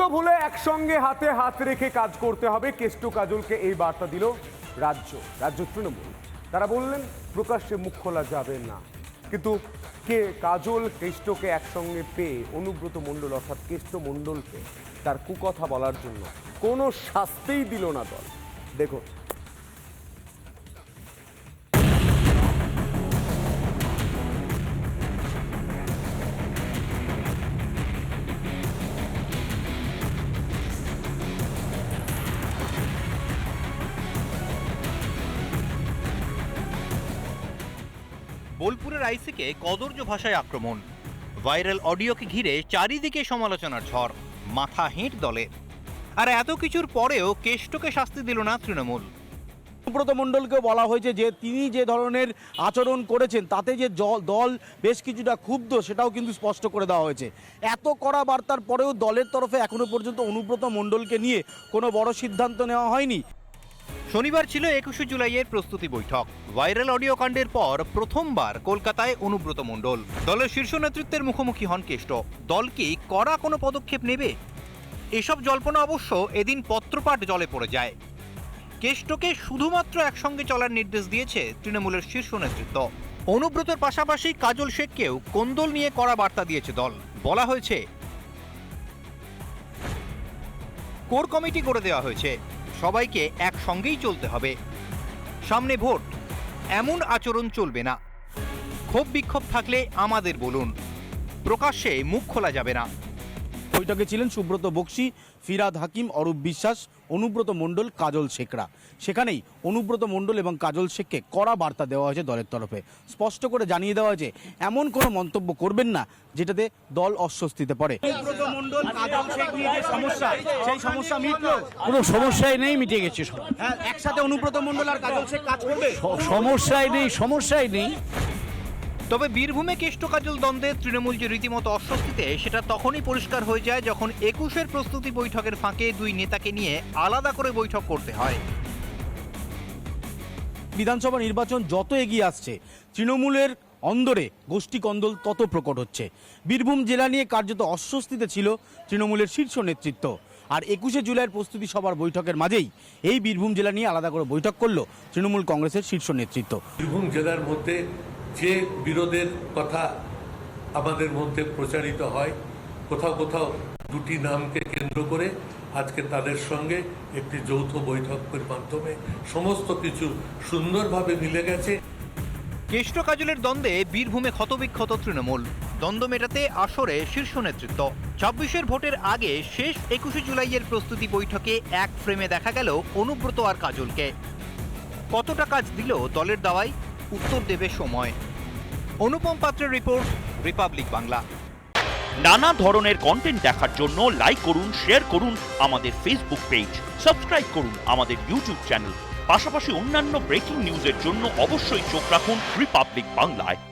দ্বন্দ্ব ভুলে একসঙ্গে হাতে হাত রেখে কাজ করতে হবে। কেষ্ট কাজলকে এই বার্তা দিল রাজ্য রাজ্য তৃণমূল। তারা বললেন, প্রকাশ্যে মুখ খোলা যাবে না। কিন্তু কে কাজল, কেষ্টকে একসঙ্গে পেয়ে অনুব্রত মণ্ডল অর্থাৎ কেষ্ট মণ্ডলকে তার কুকথা বলার জন্য কোনো শাস্তিই দিল না দল। দেখুন বোলপুরের আইসিকে কদর্য ভাষায় আক্রমণ। ভাইরাল অডিওকে ঘিরে চারিদিকে সমালোচনার ঝড়, মাথা হেঁট দলের আর এত কিছুর পরেও কেষ্টকে শাস্তি দিল না তৃণমূল। সুব্রত মণ্ডলকেও বলা হয়েছে যে, তিনি যে ধরনের আচরণ করেছেন, তাতে যে দল বেশ কিছুটা ক্ষুব্ধ, সেটাও কিন্তু স্পষ্ট করে দেওয়া হয়েছে। এত কড়া বার্তার পরেও দলের তরফে এখনও পর্যন্ত অনুব্রত মণ্ডলকে নিয়ে কোনো বড় সিদ্ধান্ত নেওয়া হয়নি। শনিবার ছিল একুশে জুলাইয়ের প্রস্তুতি বৈঠক। ভাইরাল অডিও কাণ্ডের পর প্রথমবার কলকাতায় অনুব্রত মণ্ডল। দলের শীর্ষ নেতৃত্বের মুখোমুখি হন কেষ্ট। দল কি কড়া কোনো পদক্ষেপ নেবে? এসব জল্পনা অবশ্য এদিন পত্রপাঠ জলে পড়ে যায়। কেষ্টকে শুধুমাত্র একসঙ্গে চলার নির্দেশ দিয়েছে তৃণমূলের শীর্ষ নেতৃত্ব। অনুব্রতের পাশাপাশি কাজল শেখকেও কোন্দল নিয়ে কড়া বার্তা দিয়েছে দল। বলা হয়েছে, কোর কমিটি করে দেওয়া হয়েছে। সবাইকে একসঙ্গেই চলতে হবে। সামনে ভোট। এমন আচরণ চলবে না। ক্ষোভ বিক্ষোভ থাকলে আমাদের বলুন। প্রকাশ্যে মুখ খোলা যাবে না। বৈঠকে ছিলেন সুব্রত বক্সি ফিরাদ হাকিম অরূপ বিশ্বাস অনুব্রত মণ্ডল কাজল শেখরা। সেখানেই অনুব্রত মণ্ডল এবং কাজল শেখকে কড়া বার্তা দেওয়া হয়েছে দলের তরফে। স্পষ্ট করে জানিয়ে দেওয়া হয়েছে এমন কোনো মন্তব্য করবেন না যেটাতে দল অস্বস্তিতে পড়ে। অনুব্রত মণ্ডল কাজল শেখ নিয়ে যে সমস্যা সেই সমস্যা মিটলো? কোনো সমস্যাই নেই মিটে গেছে হ্যাঁ একসাথে অনুব্রত মণ্ডল আর কাজল শেখ কাজ করবে? সমস্যাই নেই সমস্যাই নেই। তবে বীরভূমে কেষ্ট কাজল দ্বন্দ্বে তৃণমূল যে রীতিমতো অস্বস্তিতে সেটা তখনই পরিষ্কার হয়ে যায় যখন একুশের প্রস্তুতি বৈঠকের ফাঁকে দুই নেতাকে নিয়ে আলাদা করে বৈঠক করতে হয়। বিধানসভা নির্বাচন যত এগিয়ে আসছে তৃণমূলের অন্দরে গোষ্ঠী কন্দল তত প্রকট হচ্ছে। বীরভূম জেলা নিয়ে কার্যত অস্বস্তিতে ছিল তৃণমূলের শীর্ষ নেতৃত্ব। আর একুশে জুলাইয়ের প্রস্তুতি সভার বৈঠকের মাঝেই এই বীরভূম জেলা নিয়ে আলাদা করে বৈঠক করল তৃণমূল কংগ্রেসের শীর্ষ নেতৃত্ব। বীরভূম জেলার মধ্যে যে বিরোধের কথা আমাদের মধ্যে প্রচারিত হয়, কোথাও কোথাও দুটি নামকে কেন্দ্র করে আজকে তাদের সঙ্গে একটি যৌথ বৈঠকের মাধ্যমে সমস্ত কিছু সুন্দরভাবে মিলে গেছে। কেষ্ট কাজলের দ্বন্দ্বে বীরভূমে ক্ষতবিক্ষত তৃণমূল। দ্বন্দ্ব মেটাতে আসরে শীর্ষ নেতৃত্ব। ছাব্বিশের ভোটের আগে শেষ একুশে জুলাইয়ের প্রস্তুতি বৈঠকে এক ফ্রেমে দেখা গেল অনুব্রত আর কাজলকে। কতটা কাজ দিল দলের দাওয়ায়? উত্তর দেবে সময়। অনুপম পাত্রের রিপোর্ট রিপাবলিক বাংলা নানা ধরনের কন্টেন্ট দেখার জন্য লাইক করুন শেয়ার করুন আমাদের ফেসবুক পেজ সাবস্ক্রাইব করুন আমাদের ইউটিউব চ্যানেল পাশাপাশি অন্যান্য ব্রেকিং নিউজের জন্য অবশ্যই চোখ রাখুন রিপাবলিক বাংলায়